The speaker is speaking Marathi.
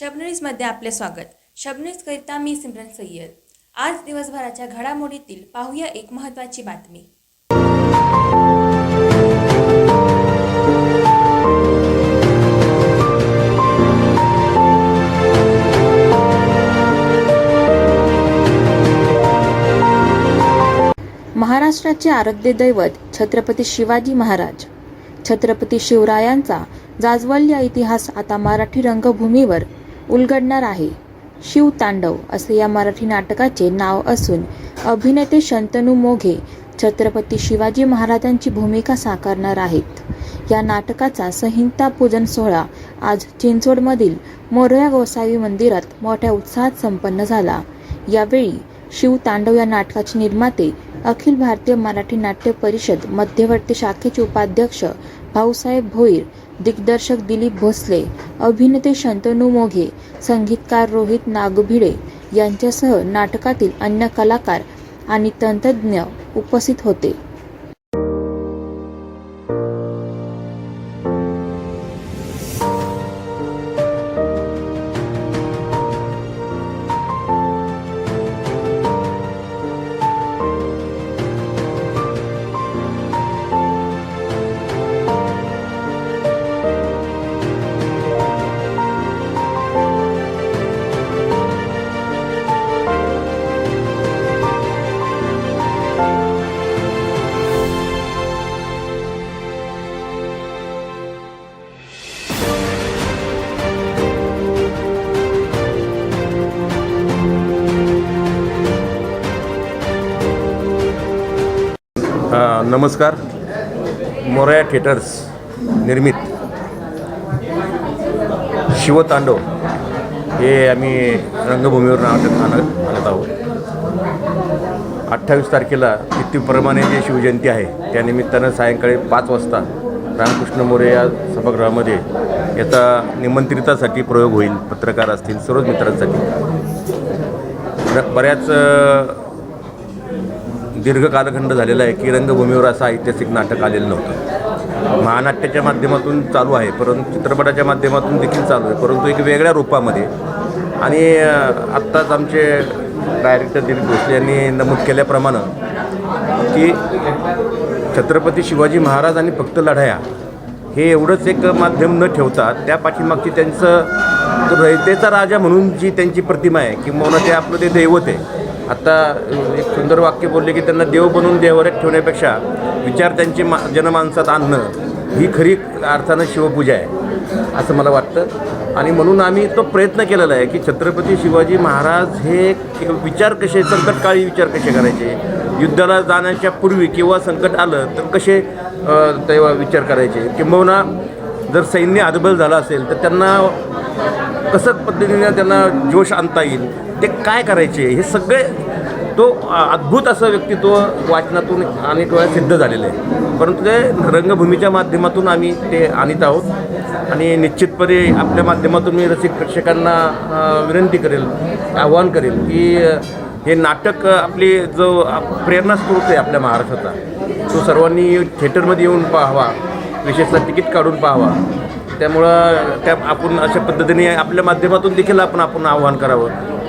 शबनीजमध्ये आपले स्वागत. शबन्यूजकरिता मी सिमरन सय्यद. आज दिवसभराच्या घडामोडीतील पाहूया एक महत्त्वाची बातमी. महाराष्ट्राचे आराध्य दैवत छत्रपती शिवाजी महाराज. छत्रपती शिवरायांचा जाजवल्य इतिहास आता मराठी रंगभूमीवर उलगडणार आहे. शिवतांडव असे या मराठी नाटकाचे नाव असून अभिनेते शंतनू मोघे छत्रपती शिवाजी महाराजांची भूमिका साकारणार आहेत. या नाटकाचा संहिता पूजन सोहळा आज चिंचवडमधील मोरया गोसावी मंदिरात मोठ्या उत्साहात संपन्न झाला. यावेळी शिवतांडव या नाटकाचे निर्माते अखिल भारतीय मराठी नाट्य परिषद मध्यवर्ती शाखेचे उपाध्यक्ष भाऊसाहेब भोईर दिग्दर्शक दिलीप भोसले अभिनेते शंतनू मोघे संगीतकार रोहित नागभिडे यांच्यासह नाटकातील अन्य कलाकार आणि तंत्रज्ञ उपस्थित होते. नमस्कार. मोरया थिएटर्स निर्मित. शिवतांडव. हे आम्ही रंगभूमीवर नाटक आणत आणत आहोत. अठ्ठावीस तारखेला तिथीप्रमाणे जी शिवजयंती आहे त्यानिमित्तानं सायंकाळी पाच वाजता रामकृष्ण मोरे या सभागृहामध्ये याचा निमंत्रितासाठी प्रयोग होईल पत्रकार असतील सर्वच मित्रांसाठी. बऱ्याच दीर्घ कालखंड झालेला आहे की रंगभूमीवर असं ऐतिहासिक नाटक आलेलं नव्हतं. महानाट्याच्या माध्यमातून चालू आहे परंतु चित्रपटाच्या माध्यमातून देखील चालू आहे परंतु एक वेगळ्या रूपामध्ये. आणि आत्ताच आमचे डायरेक्टर दिलीप भोसले यांनी नमूद केल्याप्रमाणे की छत्रपती शिवाजी महाराज आणि फक्त लढाया हे एवढंच एक माध्यम न ठेवता त्या पाठीमागची त्यांचं रयतेचा राजा म्हणून जी त्यांची प्रतिमा आहे किंवा ते आपलं ते दैवत आहे. आत्ता सुंदर वाक्य बोलले की त्यांना देव बनवून देवाऱ्यात ठेवण्यापेक्षा विचार त्यांचे मा जनमानसात आणणं ही खरी अर्थानं शिवपूजा आहे असं मला वाटतं. आणि म्हणून आम्ही तो प्रयत्न केलेला आहे की छत्रपती शिवाजी महाराज हे विचार कसे संकटकाळी विचार कसे करायचे? युद्धाला जाण्याच्या पूर्वी किंवा संकट आलं तर कसे तेव्हा विचार करायचे? किंबहुना जर सैन्य हतबल झालं असेल तर त्यांना कसं पद्धतीने त्यांना जोश आणता येईल? ते काय करायचे? हे सगळे तो अद्भुत असं व्यक्तित्व वाचनातून अनेक वेळा सिद्ध झालेलं आहे. परंतु ते रंगभूमीच्या माध्यमातून आम्ही ते आणत आहोत. आणि निश्चितपणे आपल्या माध्यमातून मी रसिक प्रेक्षकांना विनंती करेल आव्हान करेल की हे नाटक आपली जो अ, प्रेरणास्रोत आहे आपल्या महाराष्ट्राचा तो सर्वांनी थिएटरमध्ये येऊन पाहावा विशेषतः तिकीट काढून पाहावा. त्यामुळं त्या आपण अशा पद्धतीने आपल्या माध्यमातून देखील आपण आपण आव्हान करावं.